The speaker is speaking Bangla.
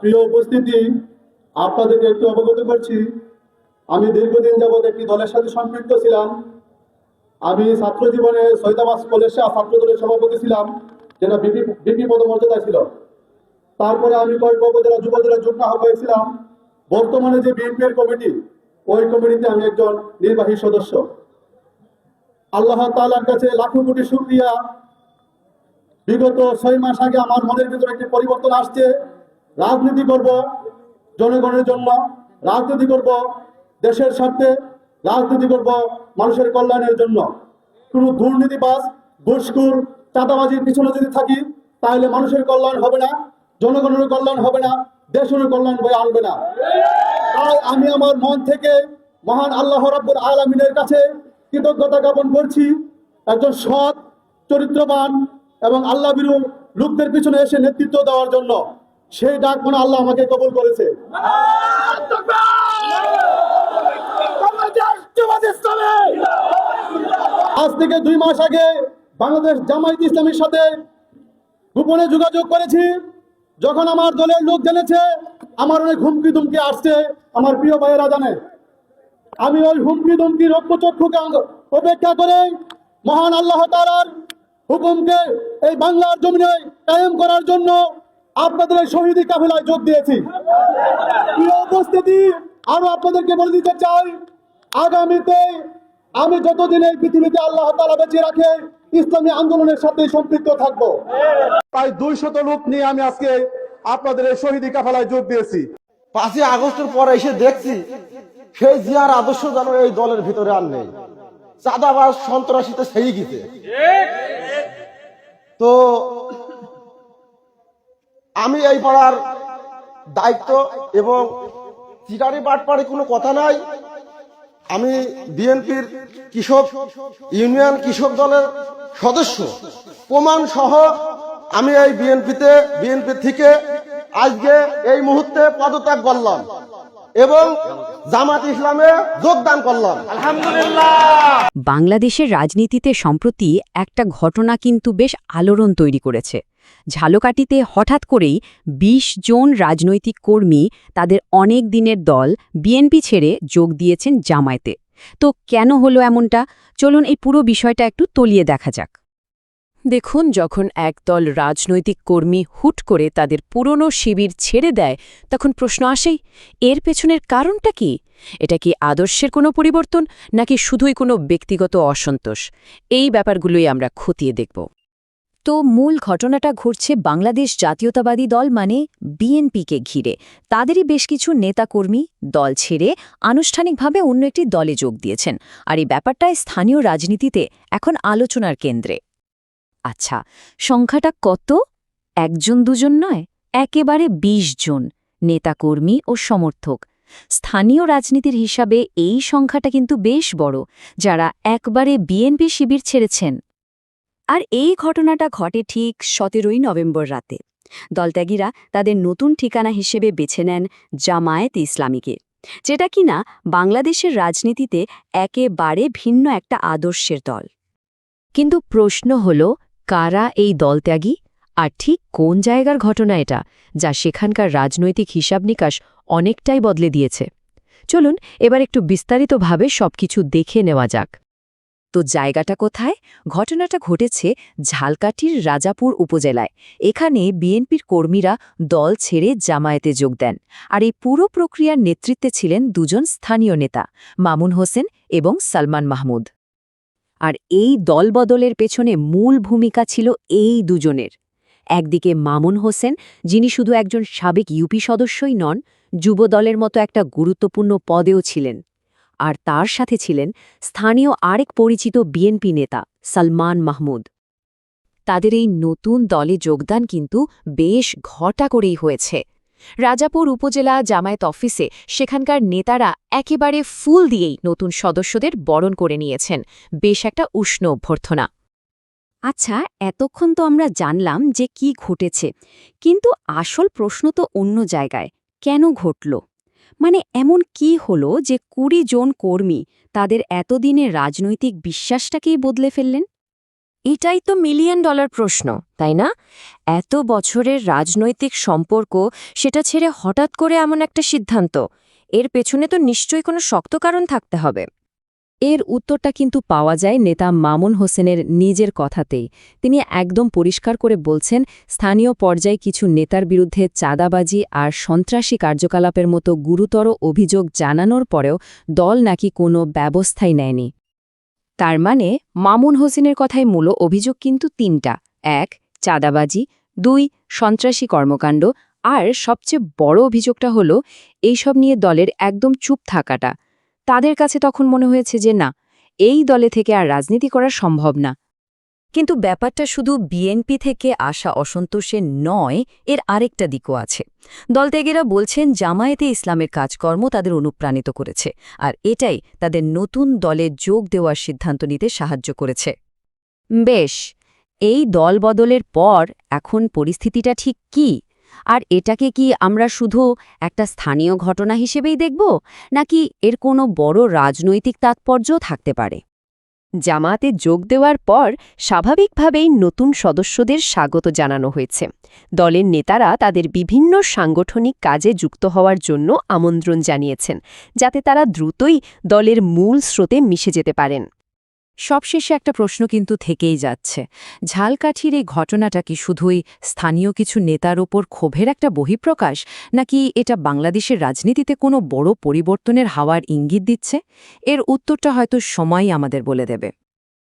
প্রিয় উপস্থিতি, আপনাদেরকে একটু অবগত করছি, আমি দীর্ঘদিন যাবৎ একটি দলের সাথে সম্পৃক্ত ছিলাম। আমি ছাত্র জীবনে সৈদাবাস কলেজে ছাত্র দলের সভাপতি ছিলাম, যেটা বিপি পদমর্যাদায় ছিল। তারপরে আমি কয়েক উপজেলা যুব যুগ্ম আহ্বায়ক ছিলাম। বর্তমানে যে বিএনপির কমিটি, ওই কমিটিতে আমি একজন নির্বাহী সদস্য। আল্লাহ তালার কাছে লাখো কোটি শুক্রিয়া। বিগত ছয় মাস আগে আমার মনের ভিতরে একটি পরিবর্তন আসছে। রাজনীতি করব, জনগণের জন্য রাজনীতি করব, দেশের স্বার্থে রাজনীতি করব মানুষের কল্যাণের জন্য। কোনো দুর্নীতিবাজ, ঘুষখুর, চাঁদাবাজির পিছনে যদি থাকি, তাহলে মানুষের কল্যাণ হবে না জনগণের কল্যাণ হবে না দেশের কল্যাণ বয়ে আনবে না। তাই আমি আমার মন থেকে মহান আল্লাহ রাব্বুল আলমিনের কাছে কৃতজ্ঞতা জ্ঞাপন করছি। একজন সৎ, চরিত্রবান এবং আল্লাহ বিরু লোকদের পিছনে এসে নেতৃত্ব দেওয়ার জন্য। সেই ডাক মনে আল্লাহ আমাকে কবুল করেছে। আজ থেকে দুই মাস আগে বাংলাদেশ জামায়াত ইসলামের সাথে গোপনে যোগাযোগ করেছি। যখন আমার দলের লোক জেনেছে, আমার অনেক হুমকি দুমকি আসছে, আমার প্রিয় ভাইয়েরা জানে। আমি ওই হুমকি দুমকি রক্তচক্ষুকে উপেক্ষা করে মহান আল্লাহ তাআলার হুকুমকে এই বাংলার জমিনে কায়েম করার জন্য আপনাদের এই শহীদি কাফেলায় যোগ দিয়েছি। প্রিয় উপস্থিতি আরও আপনাদেরকে বলে দিতে চাই আগামীতে আমি যতদিন এই পৃথিবীতে আল্লাহ তাআলা বেঁচে রাখে ইসলামী আন্দোলনের সাথে সম্পৃক্ত থাকব। প্রায় দুইশত লোক নিয়ে আমি আজকে আপনাদের এই শহীদি কাফেলায় যোগ দিয়েছি। পাঁচই আগস্টের পরে এসে দেখছি সেই জিয়ার আদর্শ যেন এই দলের ভিতরে আর নেই। চাঁদাবাজ সন্ত্রাসীতে সেই গেছে। তো আমি এই পাড়ার দায়িত্ব এবং চিটারি বাটপাড়ি কোনো কথা নাই। আমি বিএনপির কৃষক ইউনিয়ন কৃষক দলের সদস্য। প্রমাণ সহ আমি এই বিএনপিতে, বিএনপি থেকে আজকে এই মুহূর্তে পদত্যাগ করলাম এবং জামাত ইসলামে যোগদান করলাম। আলহামদুলিল্লাহ বাংলাদেশের রাজনীতিতে সম্প্রতি একটা ঘটনা কিন্তু বেশ আলোড়ন তৈরি করেছে। ঝালকাঠিতে হঠাৎ করেই ২০ জন রাজনৈতিক কর্মী তাদের অনেক দিনের দল বিএনপি ছেড়ে যোগ দিয়েছেন জামায়াতে। তো কেন হলো এমনটা? চলুন এই পুরো বিষয়টা একটু তলিয়ে দেখা যাক। দেখুন, যখন একদল রাজনৈতিক কর্মী হুট করে তাদের পুরনো শিবির ছেড়ে দেয়, তখন প্রশ্ন আসেই, এর পেছনের কারণটা কি? এটা কি আদর্শের কোনো পরিবর্তন, নাকি শুধুই কোনো ব্যক্তিগত অসন্তোষ? এই ব্যাপারগুলোই আমরা খতিয়ে দেখব। তো মূল ঘটনাটা ঘটছে বাংলাদেশ জাতীয়তাবাদী দল মানে বিএনপিকে ঘিরে। তাদেরই বেশ কিছু নেতাকর্মী দল ছেড়ে আনুষ্ঠানিকভাবে অন্য একটি দলে যোগ দিয়েছেন। আর এই ব্যাপারটায় স্থানীয় রাজনীতিতে এখন আলোচনার কেন্দ্রে। আচ্ছা সংখ্যাটা কত? একজন দুজন নয়, একেবারে ২০ জন নেতাকর্মী ও সমর্থক। স্থানীয় রাজনীতির হিসাবে এই সংখ্যাটা কিন্তু বেশ বড়, যারা একবারে বিএনপি শিবির ছেড়েছেন। আর এই ঘটনাটা ঘটে ঠিক সতেরোই নভেম্বর রাতে। দলত্যাগীরা তাদের নতুন ঠিকানা হিসেবে বেছে নেন জামায়াত ইসলামীকে, যেটা কিনা বাংলাদেশের রাজনীতিতে একেবারে ভিন্ন একটা আদর্শের দল। কিন্তু প্রশ্ন হল, কারা এই দলত্যাগী? আর ঠিক কোন জায়গার ঘটনা এটা, যা সেখানকার রাজনৈতিক হিসাব নিকাশ অনেকটাই বদলে দিয়েছে? চলুন এবার একটু বিস্তারিতভাবে সবকিছু দেখে নেওয়া যাক। তো জায়গাটা কোথায়? ঘটনাটা ঘটেছে ঝালকাঠির রাজাপুর উপজেলায়। এখানে বিএনপির কর্মীরা দল ছেড়ে জামায়াতে যোগ দেন আর এই পুরো প্রক্রিয়ার নেতৃত্বে ছিলেন দুজন স্থানীয় নেতা, মামুন হোসেন এবং সালমান মাহমুদ। আর এই দলবদলের পেছনে মূল ভূমিকা ছিল এই দুজনের। একদিকে মামুন হোসেন, যিনি শুধু একজন সাবেক ইউপি সদস্যই নন, যুবদলের মতো একটা গুরুত্বপূর্ণ পদেও ছিলেন। আর তার সাথে ছিলেন স্থানীয় আরেক পরিচিত বিএনপি নেতা সালমান মাহমুদ। তাদের এই নতুন দলে যোগদান কিন্তু বেশ ঘটা করেই হয়েছে। রাজাপুর উপজেলা জামায়াত অফিসে সেখানকার নেতারা একেবারে ফুল দিয়েই নতুন সদস্যদের বরণ করে নিয়েছেন। বেশ একটা উষ্ণ অভ্যর্থনা। আচ্ছা এতক্ষণ তো আমরা জানলাম যে কি ঘটেছে, কিন্তু আসল প্রশ্ন তো অন্য জায়গায়, কেন ঘটল? মানে এমন কি হলো যে কুড়ি জন কর্মী তাদের এতদিনের রাজনৈতিক বিশ্বাসটাকেই বদলে ফেললেন? এটাই তো মিলিয়ন ডলার প্রশ্ন, তাই না? এত বছরের রাজনৈতিক সম্পর্ক সেটা ছেড়ে হঠাৎ করে এমন একটা সিদ্ধান্ত, এর পেছনে তো নিশ্চয়ই কোনো শক্ত কারণ থাকতে হবে। এর উত্তরটা কিন্তু পাওয়া যায় নেতা মামুন হোসেনের নিজের কথাতেই। তিনি একদম পরিষ্কার করে বলছেন, স্থানীয় পর্যায়ে কিছু নেতার বিরুদ্ধে চাঁদাবাজি আর সন্ত্রাসী কার্যকলাপের মতো গুরুতর অভিযোগ জানানোর পরেও দল নাকি কোনো ব্যবস্থাই নেয়নি। তার মানে মামুন হোসেনের কথায় মূল অভিযোগ কিন্তু তিনটা। এক, চাঁদাবাজি। দুই, সন্ত্রাসী কর্মকাণ্ড। আর সবচেয়ে বড় অভিযোগটা হলো, এইসব নিয়ে দলের একদম চুপ থাকাটা। তাদের কাছে তখন মনে হয়েছে যে না, এই দলে থেকে আর রাজনীতি করা সম্ভব না। কিন্তু ব্যাপারটা শুধু বিএনপি থেকে আসা অসন্তোষের নয়, এর আরেকটা দিকও আছে। দলত্যাগীরা বলছেন জামায়াতে ইসলামের কাজকর্ম তাদের অনুপ্রাণিত করেছে, আর এটাই তাদের নতুন দলে যোগ দেওয়ার সিদ্ধান্ত নিতে সাহায্য করেছে। বেশ, এই দল বদলের পর এখন পরিস্থিতিটা ঠিক কি? আর এটাকে কি আমরা শুধু একটা স্থানীয় ঘটনা হিসেবেই দেখব, নাকি এর কোনো বড় রাজনৈতিক তাৎপর্যও থাকতে পারে? জামাতে যোগ দেওয়ার পর স্বাভাবিকভাবেই নতুন সদস্যদের স্বাগত জানানো হয়েছে। দলের নেতারা তাদের বিভিন্ন সাংগঠনিক কাজে যুক্ত হওয়ার জন্য আমন্ত্রণ জানিয়েছেন, যাতে তারা দ্রুতই দলের মূল স্রোতে মিশে যেতে পারেন। সবশেষে একটা প্রশ্ন কিন্তু থেকেই যাচ্ছে। ঝালকাঠির এই ঘটনাটা কি শুধুই স্থানীয় কিছু নেতার ওপর ক্ষোভের একটা বহিঃপ্রকাশ, নাকি এটা বাংলাদেশের রাজনীতিতে কোনো বড় পরিবর্তনের হাওয়ার ইঙ্গিত দিচ্ছে? এর উত্তরটা হয়তো সময়ই আমাদের বলে দেবে।